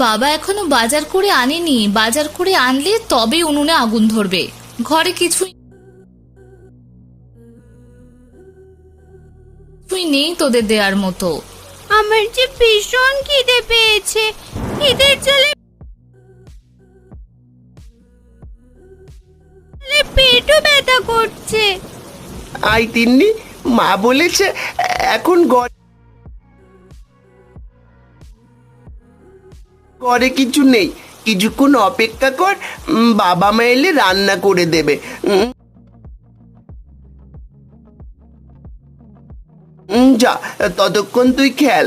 বাবা এখনও বাজার করে আনেনি। বাজার করে আনলে তবে উনুনে আগুন ধরবে। ঘরে কিছুই নেই তোদের দেওয়ার মতো। আমার যে ভীষণ খিদে পেয়েছে। খিদের জলে পেটও ব্যথা করছে। আই তিন্নি মা বলেছে এখন ঘর- ঘরে কিছু নেই। কিছুক্ষণ অপেক্ষা কর বাবা মা এলে রান্না করে দেবে। উম, উম, যা ততক্ষণ তুই খেল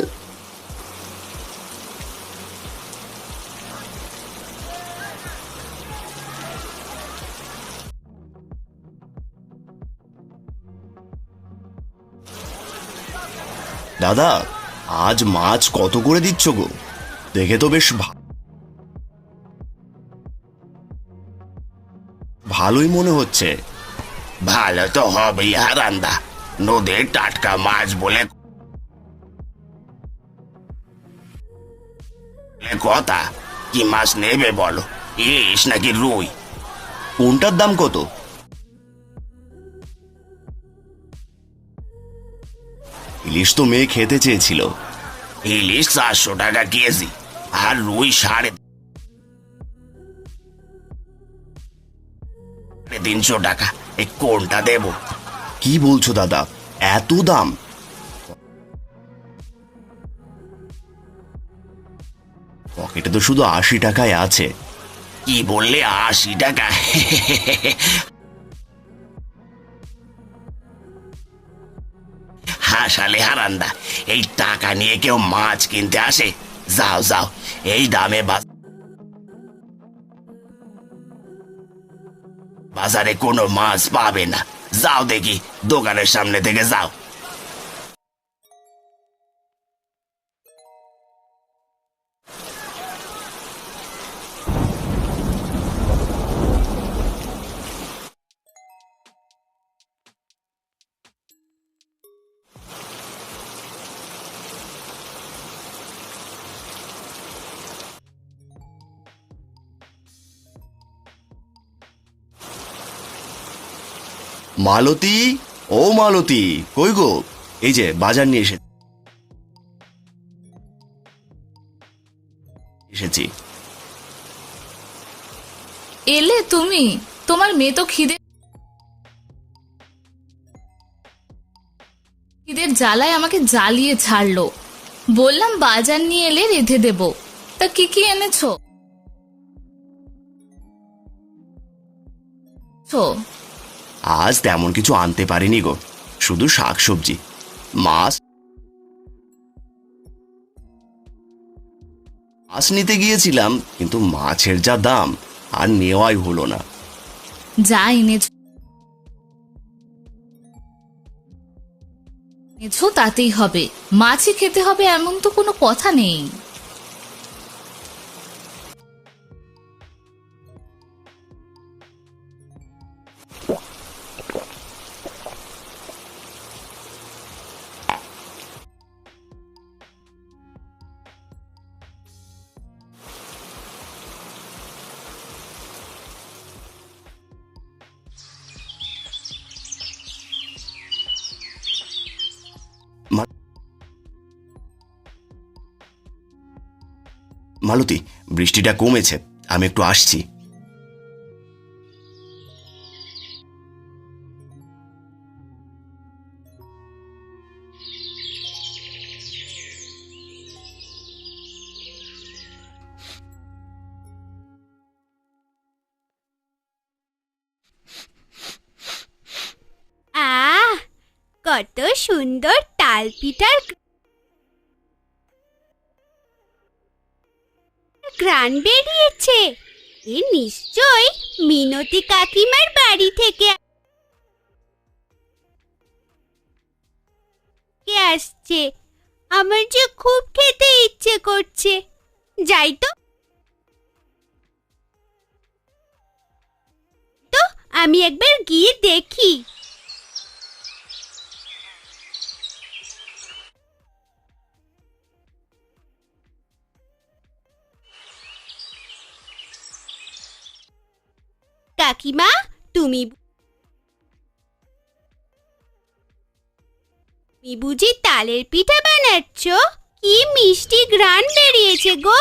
দাদা আজ মাছ কত করে দিচ্ছ গো? দেখে তো বেশ ভালোই মনে হচ্ছে। ভালো তো হবেই হারান্দা। নদীর টাটকা মাছ বলে বলে কথা। কি মাছ নেবে বলো? ইলিশ নাকি রুই? কোনটার দাম কত? ইলিশ তো মেয়ে খেতে চেয়েছিল। ইলিশ চারশো টাকা কেজি। আর রুই সাড়ে তিনশো টাকা। এই কোনটা দেবো? কি বলছো দাদা? এত দাম? পকেটে তো শুধু আশি টাকায় আছে। কি বললে আশি টাকা? হাসালে হারান্দা এই টাকা নিয়ে কেউ মাছ কিনতে আসে? যাও যাও, এই দামে বাজ- বাজারে কোনো মাছ পাবে না। যাও দেখি, দোকানের সামনে থেকে যাও। মালতী? ও মালতী, কই গো? এই যে, বাজার নিয়ে এসে এসেছি। এলে তুমি? তোমার মেয়ে তো খিদে খিদের জ্বালায় আমাকে জ্বালিয়ে ছাড়লো। বললাম, বাজার নিয়ে এলে রেঁধে দেব। তা কি কি এনেছো? আজ তেমন কিছু আনতে পারিনি গো, শুধু শাকসবজি, মাছ। মাছ নিতে গিয়েছিলাম, কিন্তু মাছের যা দাম, আর নেওয়াই হলো না। যা এনেছো তাতেই হবে। মাছই খেতে হবে এমন তো কোনো কথা নেই। মালতী বৃষ্টিটা কমেছে। আমি একটু আসছি। কত সুন্দর তাল ঘ্রাণ বেরিয়েছে। এ নিশ্চয় মিনতি কাকিমার বাড়ি থেকে। আসছে? আমার যে খুব খেতে ইচ্ছে করছে। যাই তো। তো আমি একবার গিয়ে দেখি। কাকিমা তুমি বুঝি তালের পিঠা বানাচ্ছ? কি মিষ্টি গ্রান বেরিয়েছে গো।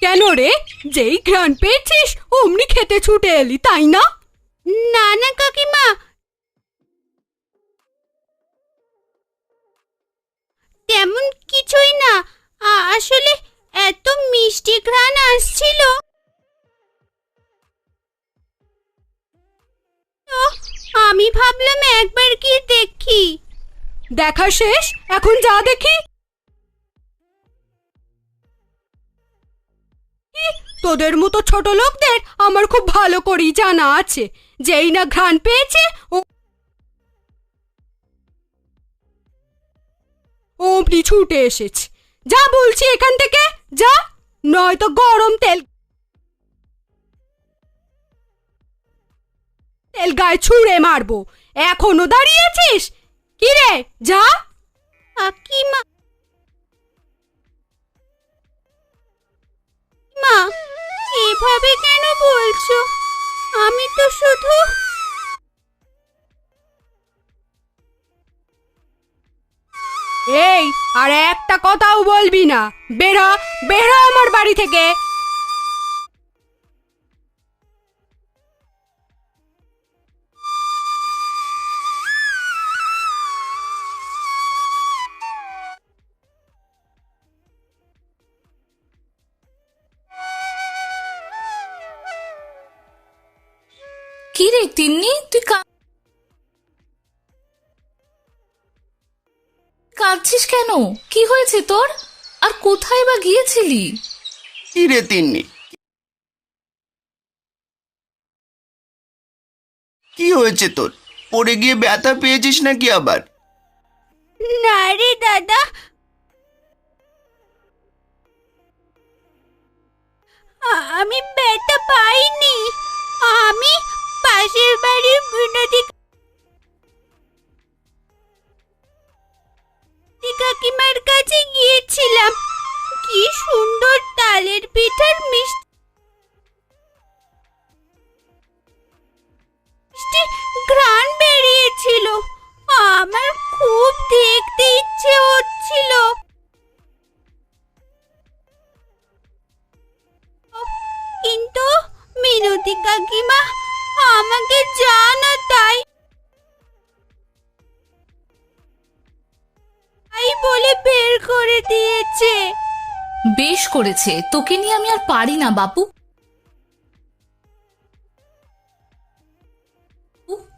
কেন রে? যেই ঘ্রাণ পেয়েছিস অমনি খেতে ছুটে এলি তাই না? না না কাকিমা। তেমন কিছুই না আ- আসলে এত মিষ্টি ঘ্রাণ আসছিল। আমি ভাবলাম একবার কি দেখি। দেখা শেষ? এখন যা দেখি। তোদের মতো ছোট লোকদের আমার খুব ভালো করেই জানা আছে। যেই না ঘ্রাণ পেয়েছে, ও অমনি ছুটে এসেছে। যা বলছি এখান থেকে, যা। নয়তো গরম তেল। তেল গায়ে ছুঁড়ে মারবো। এখনও দাঁড়িয়েছিস? কি রে, যা। কাকিমা মা, এভাবে কেন বলছো? আমি তো শুধু এই, আর একটা কথাও বলবি না। বেরো বেরো আমার বাড়ি থেকে। কি রে তিন্নি, তুই কা- কাঁদছিস কেন? কি হয়েছে তোর? আর কোথায় বা গিয়েছিলি? কি রে তিন্নি? কি হয়েছে তোর? পড়ে গিয়ে ব্যথা পেয়েছিস নাকি আবার? না রে দাদা করে দিয়েছে। বেশ করেছে, তোকে নিয়ে আমি আর পারি না, বাপু।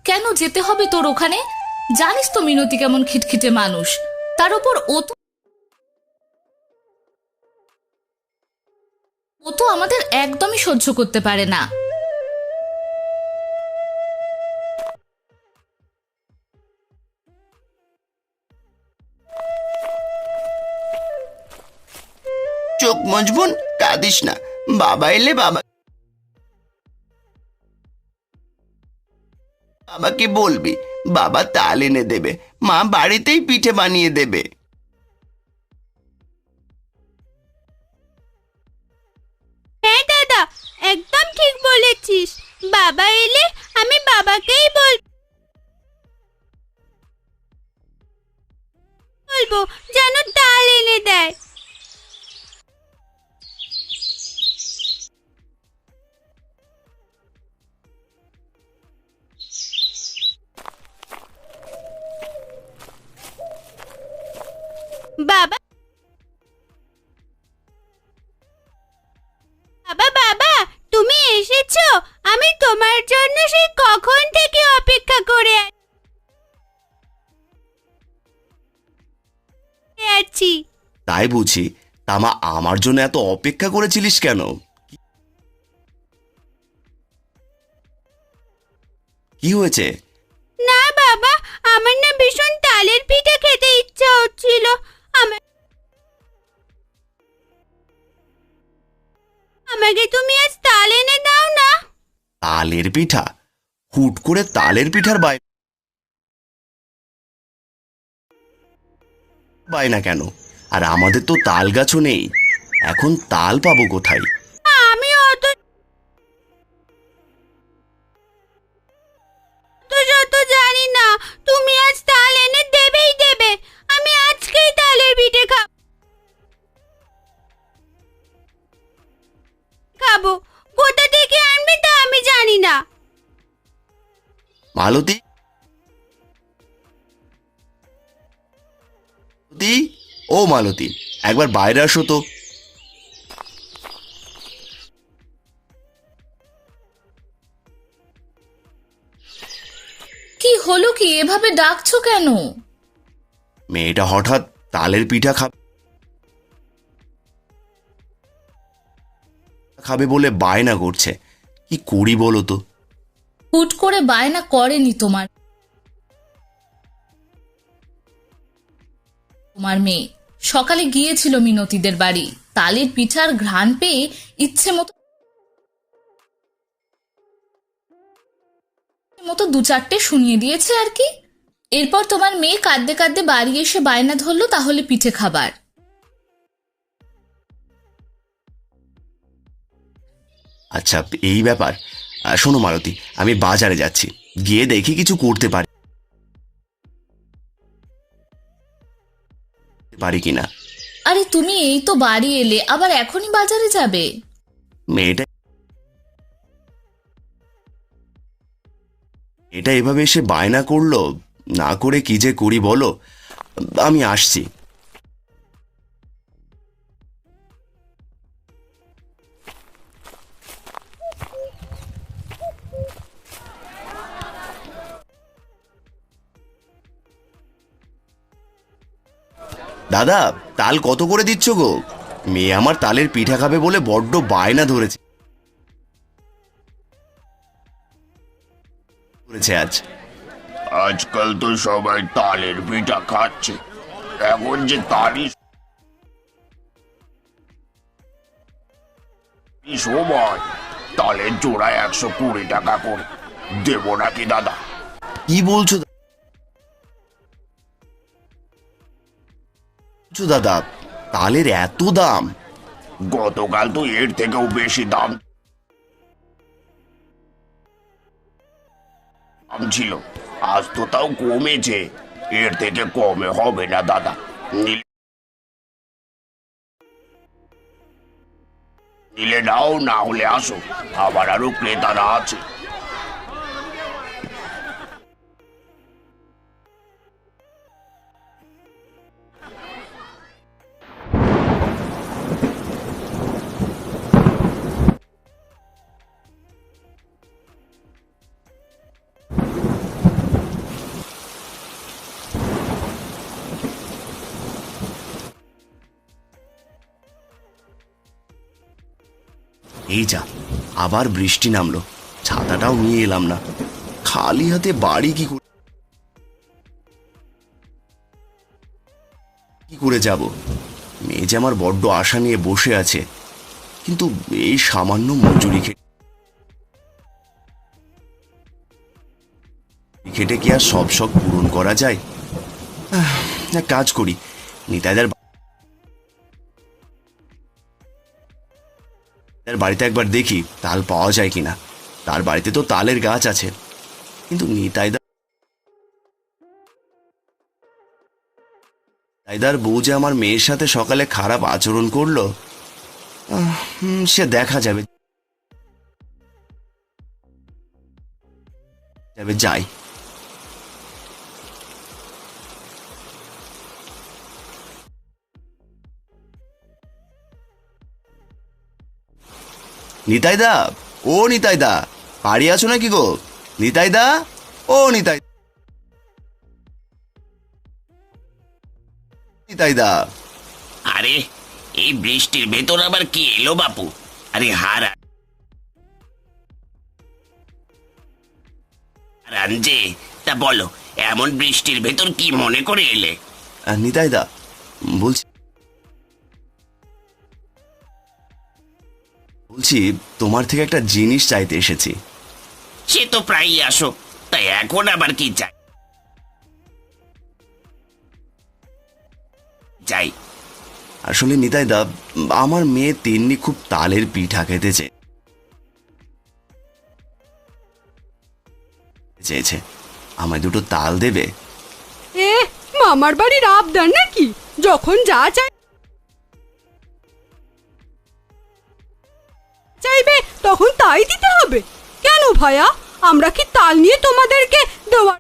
কেন যেতে হবে তোর ওখানে? জানিস তো মিনতি কেমন খিটখিটে মানুষ। তার উপর ও তো ও তো আমাদের একদমই সহ্য করতে পারে না। চোখ মজবুন, কাঁদিস না। বাবা এলে বাবা বাবাকে বলবি, বাবা তাল এনে দেবে, মা বাড়িতেই পিঠে বানিয়ে দেবে। হ্যাঁ দাদা, একদম ঠিক বলেছিস। বাবা এলে আমি বাবাকেই বল বলব, যেন ডাল এনে দেয়। বাবা। বাবা বাবা, তুমি এসেছ? আমি তোমার জন্য সেই কখন থেকে অপেক্ষা করে আছি। তাই বুঝি। তামা, আমার জন্য এত অপেক্ষা করেছিলিস কেন? কি হয়েছে? আমাকে তুমি আজ তাল এনে দাও না। তালের পিঠা? হুট করে তালের পিঠার বাই না কেন? আর আমাদের তো তাল গাছও নেই। এখন তাল পাবো কোথায়? মালতী? ও মালতী একবার বাইরে আসো তো। কি হলো কি? এভাবে ডাকছো কেন? মেয়েটা হঠাৎ তালের পিঠা খাবে খাবে বলে বায়না করছে। কি করি বলো তো? হুট করে বায়না করেনি তোমার। তোমার মেয়ে। সকালে গিয়েছিল মিনতিদের বাড়ি। তালের পিঠার ঘ্রাণ পেয়ে ইচ্ছে মতো মতো দু চারটে শুনিয়ে দিয়েছে আর কি। এরপর তোমার মেয়ে কাঁদতে কাঁদতে বাড়ি এসে বায়না ধরলো, তাহলে পিঠে খাবার। আচ্ছা এই ব্যাপার। শোনো মালতী আমি বাজারে যাচ্ছি। গিয়ে দেখি কিছু করতে পারি পারি কিনা। আরে তুমি এই তো বাড়ি এলে আবার এখনই বাজারে যাবে? মেয়েটা এটা এভাবে এসে বায়না করল না করে কি যে করি বলো? আমি আসছি। দাদা তাল কত করে দিচ্ছ গো? মেয়ে আমার তালের পিঠা খাবে বলে বড্ড বায়না ধরেছে। করেছে আজ। আজকাল তো সবাই তালের পিঠা খাচ্ছে। এখন যে এই সময় তালের জোড়া একশো কুড়ি টাকা করে। দেবো নাকি দাদা? কি বলছো বলছো দাদা, তালের এত দাম। গতকাল তো এর থেকেও বেশি দাম। ছিল। আজ তো তাও কমেছে। এর থেকে কমে হবে না দাদা। নিলে নাও, না হলে আসো। আবার আরও ক্রেতারা আছে। এই যা, আবার বৃষ্টি নামলো। ছাতাটাও নিয়ে এলাম না। খালি হাতে বাড়ি কি করে কি করে যাব? মেয়ে যে আমার বড্ড আশা নিয়ে বসে আছে। কিন্তু এই সামান্য মজুরি খেটে কি আর সব শখ পূরণ করা যায়? এক কাজ করি। নিতাইদার তার বাড়িতে একবার দেখি, তাল পাওয়া যায় কিনা। তার বাড়িতে তো তালের গাছ আছে। কিন্তু নিতাইদা তাইদার বউ যে আমার মেয়ের সাথে সকালে খারাপ আচরণ করল সে দেখা যাবে। যাবে, যাই। নিতাইদা ও নিতাইদা বাড়ি আছো নাকি গো? নিতাইদা ও নিতাই নিতাইদা। আরে এই বৃষ্টির ভেতর আবার কি এলো বাপু? আরে হারা রাঞ্জে তা বলো এমন বৃষ্টির ভেতর কি মনে করে এলে? নিতাইদা বলছি বলছি তোমার থেকে একটা জিনিস চাইতে এসেছি। সে তো প্রায়ই আসো তাই এখন আবার কি চাই? যাই। আসলে নিতাই দা আমার মেয়ে তিন্নি খুব তালের পিঠা খেতে চেয়েছে। আমায় দুটো তাল দেবে? এ মামার বাড়ির আবদার নাকি? যখন যা চাই চাইবে, তখন তাই দিতে হবে। কেন ভাইয়া আমরা কি তাল নিয়ে তোমাদেরকে দেওয়ার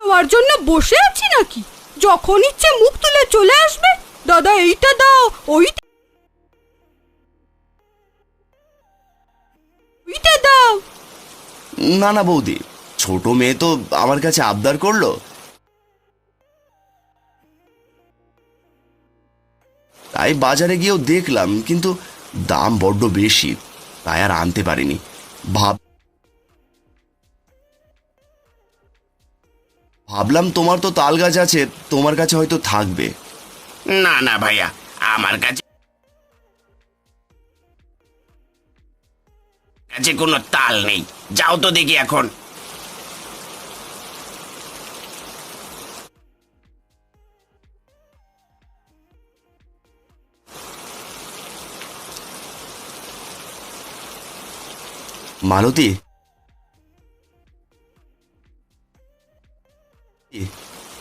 দেওয়ার জন্য বসে আছি নাকি? যখন ইচ্ছে মুখ তুলে চলে আসবে। দাদা, এইটা দাও, ওইটা না না, বৌদি। ছোট মেয়ে তো আমার কাছে আবদার করল। তাই বাজারে গিয়েও দেখলাম, কিন্তু দাম বড্ড বেশি, তাই আর আনতে পারিনি। ভাব ভাবলাম তোমার তো তাল গাছ আছে, তোমার কাছে হয়তো থাকবে। না না ভাইয়া, আমার কাছে কাছে কোনো তাল নেই। যাও তো দেখি এখন। মালতী?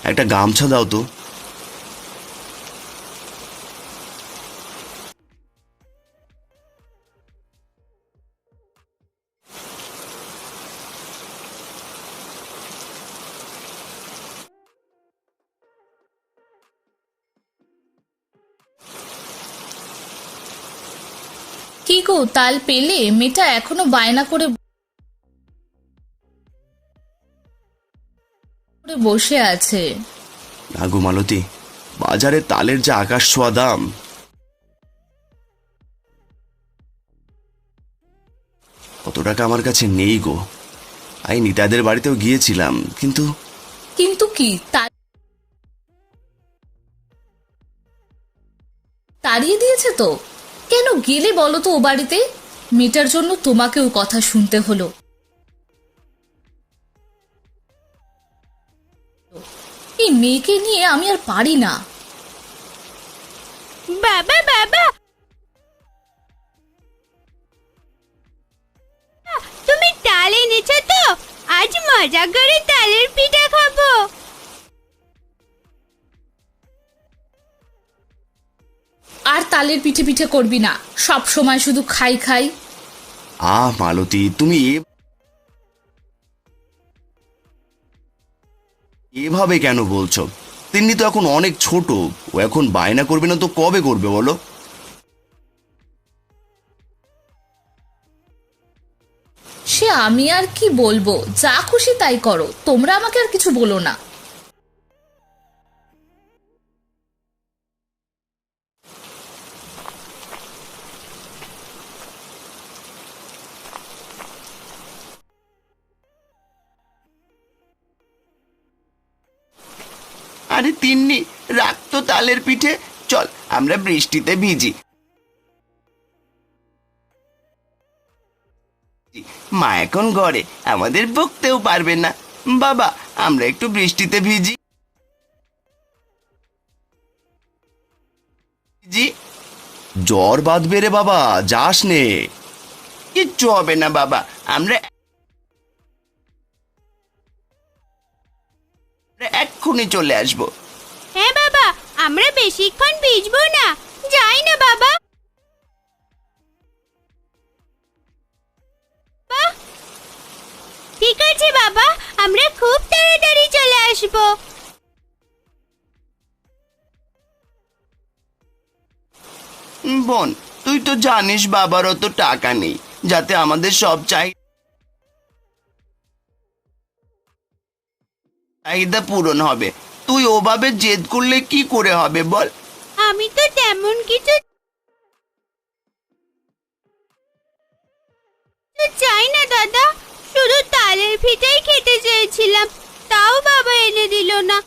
একটা গামছা দাও তো। কি গো তাল পেলে? মেয়েটা এখনও বায়না করে বসে আছে। না গো মালতী বাজারে তালের যে আকাশ ছোঁয়া দাম। কত টাকা আমার কাছে নেই গো। আমি নিতাদের বাড়িতেও গিয়েছিলাম কিন্তু কিন্তু কি? তাড়িয়ে দিয়েছে তো? কেন গেলে বলো তো ও বাড়িতে? মেয়েটার জন্য তোমাকেও কথা শুনতে হলো। এই মেয়েকে নিয়ে আমি আর পারি না। বাবা বাবা! তুমি তাল এনেছো তো? আজ মজা করে তালের পিঠা খাব। আর তালের পিঠে পিঠে করবি না। সব সময় শুধু খাই খাই। আহ মালতী তুমি এ এভাবে কেন বলছো? তিন্নি তো এখন অনেক ছোট। ও এখন বায়না করবে না তো কবে করবে বলো? সে আমি আর কি বলব? যা খুশি তাই করো। তোমরা আমাকে আর কিছু বলো না। তিন্নি রাখ তো তালের পিঠে। চল আমরা বৃষ্টিতে ভিজি। মা এখন ঘরে আমাদের বকতেও পারবে না। বাবা আমরা একটু বৃষ্টিতে ভিজি। জি জ্বর বাঁধবে রে বাবা যাস নে। কিচ্ছু হবে না বাবা আমরা আমরা এক্ষুনি চলে আসব। হ্যাঁ বাবা, আমরা বেশিক্ষণ ভিজবো না। যাই না বাবা! ঠিক আছে বাবা, আমরা খুব তাড়াতাড়ি চলে আসব। বোন, তুই তো জানিস বাবার অত টাকা নেই, যাতে আমাদের সব চাই চাহিদা পূরণ হবে। তুই ওভাবে জেদ করলে কি করে হবে বল? আমি তো তেমন কিছু চাই না, দাদা। শুধু তালের ফিটাই খেতে চেয়েছিলাম, তাও বাবা এনে দিল না।